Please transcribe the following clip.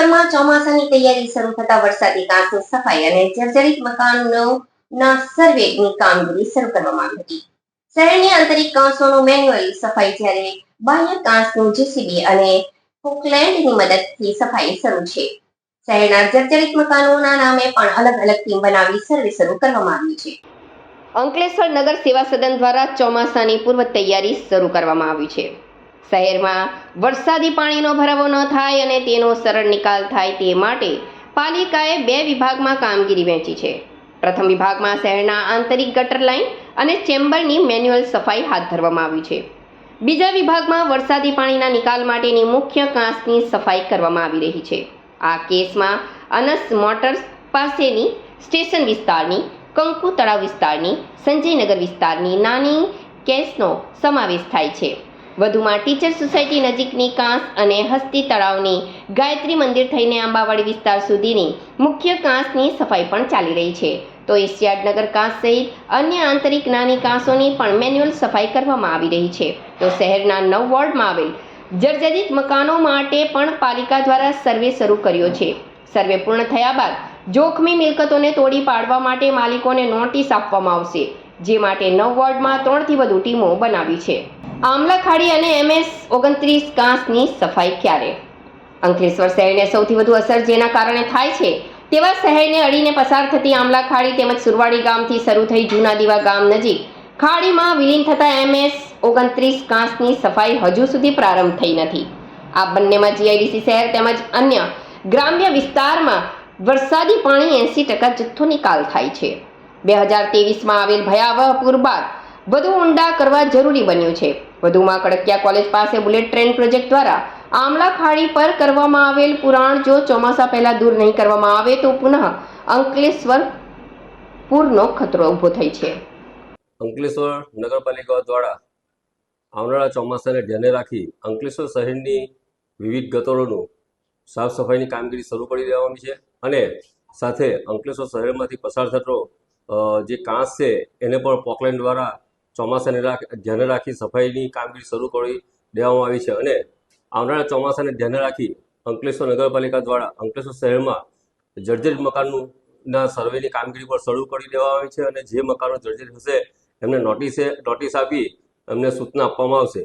અંકલેશ્વરમાં ચોમાસાની તૈયારી શરૂ થતા વરસાદી કાંસની સફાઈ અને જર્જરિત મકાનોના સર્વેની કામગીરી શરૂ કરવામાં આવી હતી. શહેરની આંતરિક કાંસોનું મેન્યુઅલ સફાઈ જ્યારે બાહ્ય કાંસનું જીસીબી અને ફોકલેન્ડની મદદથી સફાઈ શરૂ છે. શહેરના જર્જરિત મકાનોના નામે પણ અલગ અલગ ટીમ બનાવી સર્વે શરૂ કરવામાં આવી છે. અંકલેશ્વર નગર સેવા સદન દ્વારા ચોમાસાની પૂર્વ તૈયારી શરૂ કરવામાં આવી છે. શહેરમાં વરસાદી પાણીનો ભરાવો ન થાય અને તેનો સરળ નિકાલ થાય તે માટે પાલિકાએ બે વિભાગમાં કામગીરી વહેંચી છે. પ્રથમ વિભાગમાં શહેરના આંતરિક ગટર લાઇન અને ચેમ્બરની મેન્યુઅલ સફાઈ હાથ ધરવામાં આવી છે. બીજા વિભાગમાં વરસાદી પાણીના નિકાલ માટેની મુખ્ય કાંસની સફાઈ કરવામાં આવી રહી છે. આ કેસમાં અનસ મોટર્સ પાસેની સ્ટેશન વિસ્તારની, કંકુ તળાવ વિસ્તારની, સંજયનગર વિસ્તારની નાની કેસનો સમાવેશ થાય છે. વધુમાં ટીચર સોસાયટી નજીકની કાંસ અને હસ્તી તળાવની ગાયત્રી મંદિર થઈને આંબાવાડી વિસ્તાર સુધીની મુખ્ય કાંસની સફાઈ પણ ચાલી રહી છે. તો એશિયાડનગર કાંસ સહિત અન્ય આંતરિક નાની કાંસોની પણ મેન્યુઅલ સફાઈ કરવામાં આવી રહી છે. તો શહેરના નવ વોર્ડમાં આવેલ જર્જરિત મકાનો માટે પણ પાલિકા દ્વારા સર્વે શરૂ કર્યો છે. સર્વે પૂર્ણ થયા બાદ જોખમી મિલકતોને તોડી પાડવા માટે માલિકોને નોટિસ આપવામાં આવશે, જે માટે નવ વોર્ડમાં ત્રણથી વધુ ટીમો બનાવી છે. આમલા ખાડી અને એમએસ ઓગણત્રીસ કાંસની સફાઈ ક્યારે? અંકલેશ્વર શહેરને સૌથી વધુ અસર જેના કારણે થાય છે, તેવા શહેરને અડીને પસાર થતી આમલા ખાડી તેમજ સુરવાડી ગામથી શરૂ થઈ જૂના દીવા ગામ નજીક ખાડીમાં વિલીન થતા એમએસ ઓગણત્રીસ કાંસની સફાઈ હજુ સુધી પ્રારંભ થઈ નથી. આ બંનેમાં જીઆઈડીસી શહેર તેમજ અન્ય ગ્રામ્ય વિસ્તારમાં વરસાદી પાણી એંસી ટકા જથ્થો નિકાલ થાય છે. બે હજાર તેવીસમાં આવેલ ભયાવહ પૂર બાદ વધુ ઊંડા કરવા જરૂરી બન્યું છે. વધુમાં કડકિયા કોલેજ પાસે બુલેટ ટ્રેન પ્રોજેક્ટ દ્વારા આમલા ખાડી પર કરવામાં આવેલ પુરાણ જો ચોમાસા પહેલા દૂર નહીં કરવામાં આવે તો પુનઃ અંકલેશ્વર પૂરનો ખતરો ઊભો થઈ છે. અંકલેશ્વર નગરપાલિકા દ્વારા આવનારા ચોમાસાને ધ્યાને રાખી અંકલેશ્વર શહેરની વિવિધ ગટરોનું સાફ સફાઈની કામગીરી શરૂ કરી દેવાની છે અને સાથે અંકલેશ્વર શહેરમાંથી પસાર થતો જે કાંસ છે એને પણ પોકલેન્ડ દ્વારા ચોમાસાને ધ્યાને રાખી સફાઈની કામગીરી શરૂ કરી દેવામાં આવી છે અને આવનારા ચોમાસાને ધ્યાને રાખી અંકલેશ્વર નગરપાલિકા દ્વારા અંકલેશ્વર શહેરમાં જર્જરિત મકાનનું ના સર્વેની કામગીરી પર શરૂ કરી દેવામાં આવી છે અને જે મકાનો જર્જરિત હશે એમને નોટિસે, નોટિસ આપી એમને સૂચના આપવામાં આવશે.